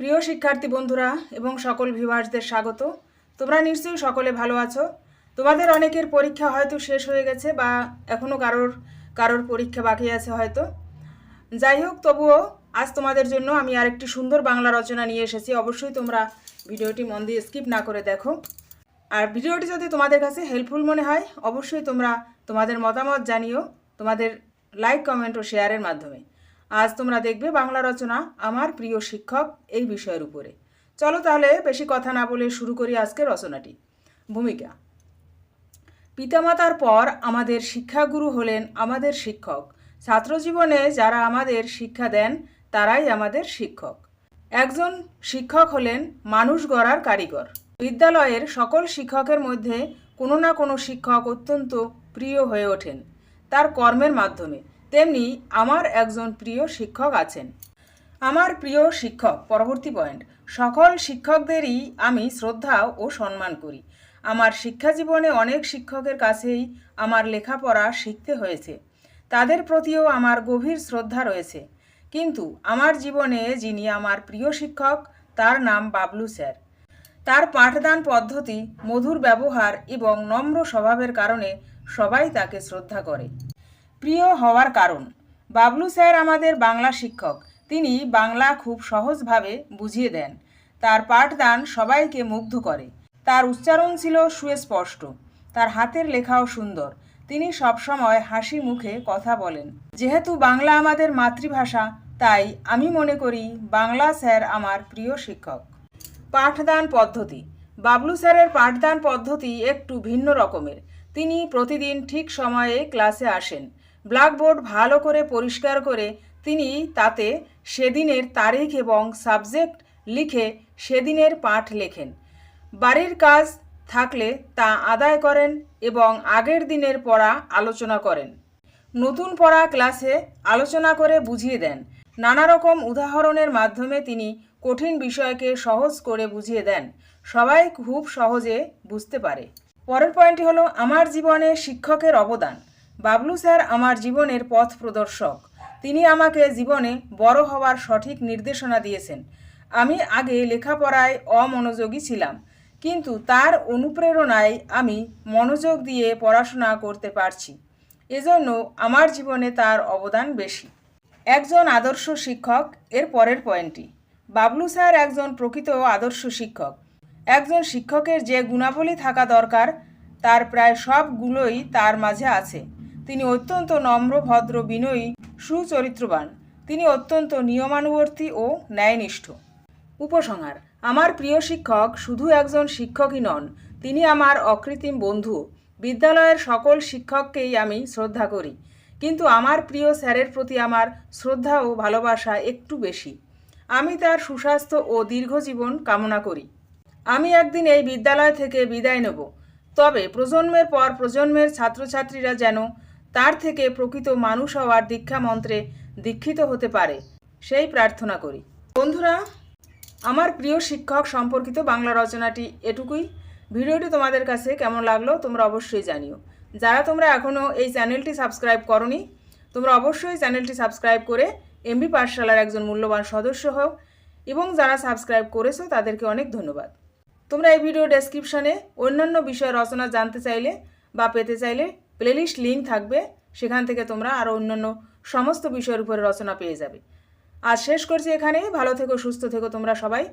প্রিয় শিক্ষার্থী বন্ধুরা এবং সকল ভিউয়ার্সদের স্বাগত। তোমরা নিশ্চয়ই সকলে ভালো আছো। তোমাদের অনেকের পরীক্ষা হয়তো শেষ হয়ে গেছে বা এখনও কারোর কারোর পরীক্ষা বাকি আছে হয়তো। যাই হোক, তবুও আজ তোমাদের জন্য আমি আরেকটি সুন্দর বাংলা রচনা নিয়ে এসেছি। অবশ্যই তোমরা ভিডিওটি মন দিয়ে স্কিপ না করে দেখো। আর ভিডিওটি যদি তোমাদের কাছে হেল্পফুল মনে হয়, অবশ্যই তোমরা তোমাদের মতামত জানিও তোমাদের লাইক কমেন্ট ও শেয়ারের মাধ্যমে। আজ তোমরা দেখবে বাংলা রচনা আমার প্রিয় শিক্ষক এই বিষয়ের উপরে। চলো তাহলে বেশি কথা না বলে শুরু করি আজকে রচনাটি। ভূমিকা। পিতামাতার পর আমাদের শিক্ষাগুরু হলেন আমাদের শিক্ষক। ছাত্রজীবনে যারা আমাদের শিক্ষা দেন, তারাই আমাদের শিক্ষক। একজন শিক্ষক হলেন মানুষ গড়ার কারিগর। বিদ্যালয়ের সকল শিক্ষকের মধ্যে কোনো না কোনো শিক্ষক অত্যন্ত প্রিয় হয়ে ওঠেন। তার কর্মের মাধ্যমে। তেমনি আমার একজন প্রিয় শিক্ষক আছেন। আমার প্রিয় শিক্ষক, পরবর্তী পয়েন্ট, সকল শিক্ষকদেরই আমি শ্রদ্ধা ও সম্মান করি। আমার শিক্ষা জীবনে অনেক শিক্ষকের কাছেই আমার লেখাপড়া শিখতে হয়েছে। তাদের প্রতিও আমার গভীর শ্রদ্ধা রয়েছে। কিন্তু আমার জীবনে যিনি আমার প্রিয় শিক্ষক, তার নাম বাবলু স্যার। তার পাঠদান পদ্ধতি, মধুর ব্যবহার এবং নম্র স্বভাবের কারণে সবাই তাকে শ্রদ্ধা করে। প্রিয় হওয়ার কারণ। বাবলু স্যার আমাদের বাংলা শিক্ষক। তিনি বাংলা খুব সহজভাবে বুঝিয়ে দেন। তার পাঠদান সবাইকে মুগ্ধ করে। তার উচ্চারণ ছিল সুস্পষ্ট। তার হাতের লেখাও সুন্দর। তিনি সবসময় হাসি মুখে কথা বলেন। যেহেতু বাংলা আমাদের মাতৃভাষা, তাই আমি মনে করি বাংলা স্যার আমার প্রিয় শিক্ষক। পাঠদান পদ্ধতি। বাবলু স্যারের পাঠদান পদ্ধতি একটু ভিন্ন রকমের। তিনি প্রতিদিন ঠিক সময়ে ক্লাসে আসেন। ব্ল্যাকবোর্ড ভালো করে পরিষ্কার করে তিনি তাতে সেদিনের তারিখ এবং সাবজেক্ট লিখে সেদিনের পাঠ লেখেন। বাড়ির কাজ থাকলে তা আদায় করেন এবং আগের দিনের পড়া আলোচনা করেন। নতুন পড়া ক্লাসে আলোচনা করে বুঝিয়ে দেন। নানা রকম উদাহরণের মাধ্যমে তিনি কঠিন বিষয়কে সহজ করে বুঝিয়ে দেন। সবাই খুব সহজে বুঝতে পারে। পরের পয়েন্টটি হলো, আমার জীবনে শিক্ষকের অবদান। বাবলু স্যার আমার জীবনের পথ প্রদর্শক। তিনি আমাকে জীবনে বড় হওয়ার সঠিক নির্দেশনা দিয়েছেন। আমি আগে লেখাপড়ায় অমনোযোগী ছিলাম, কিন্তু তার অনুপ্রেরণায় আমি মনোযোগ দিয়ে পড়াশোনা করতে পারছি। এজন্য আমার জীবনে তার অবদান বেশি। একজন আদর্শ শিক্ষক, এর পরের পয়েন্টটি। বাবলু স্যার একজন প্রকৃত আদর্শ শিক্ষক। একজন শিক্ষকের যে গুণাবলী থাকা দরকার, তার প্রায় সবগুলোই তার মাঝে আছে। তিনি অত্যন্ত নম্র, ভদ্র, বিনয়ী, সুচরিত্রবান। তিনি অত্যন্ত নিয়মানুবর্তী ও ন্যায়নিষ্ঠ। উপসংহার, আমার প্রিয় শিক্ষক শুধু একজন শিক্ষকই নন, তিনি আমার অকৃত্রিম বন্ধু। বিদ্যালয়ের সকল শিক্ষককেই আমি শ্রদ্ধা করি, কিন্তু আমার প্রিয় স্যারের প্রতি আমার শ্রদ্ধা ও ভালোবাসা একটু বেশি। আমি তার সুস্বাস্থ্য ও দীর্ঘজীবন কামনা করি। আমি একদিন এই বিদ্যালয় থেকে বিদায় নেব। তবে প্রজন্মের পর প্রজন্মের ছাত্রছাত্রীরা যেন তার থেকে প্রকৃত মানুষ হওয়ার দীক্ষা মন্ত্রে দীক্ষিত হতে পারে, সেই প্রার্থনা করি। বন্ধুরা, আমার প্রিয় শিক্ষক সম্পর্কিত বাংলা রচনাটি এটুকুই। ভিডিওটি তোমাদের কাছে কেমন লাগল তোমরা অবশ্যই জানিও। যারা তোমরা এখনও এই চ্যানেলটি সাবস্ক্রাইব করনি, তোমরা অবশ্যই চ্যানেলটি সাবস্ক্রাইব করে এমবি পাঠশালার একজন মূল্যবান সদস্য হও এবং যারা সাবস্ক্রাইব করেছ তাদেরকে অনেক ধন্যবাদ। তোমরা এই ভিডিও ডেসক্রিপশনে অন্যান্য বিষয়ের রচনা জানতে চাইলে বা পেতে চাইলে প্লেলিস্ট লিঙ্ক থাকবে, সেখান থেকে তোমরা আরও অন্যান্য সমস্ত বিষয়ের উপরে রচনা পেয়ে যাবে। আজ শেষ করছি এখানে ভালো থেকো, সুস্থ থেকো তোমরা সবাই।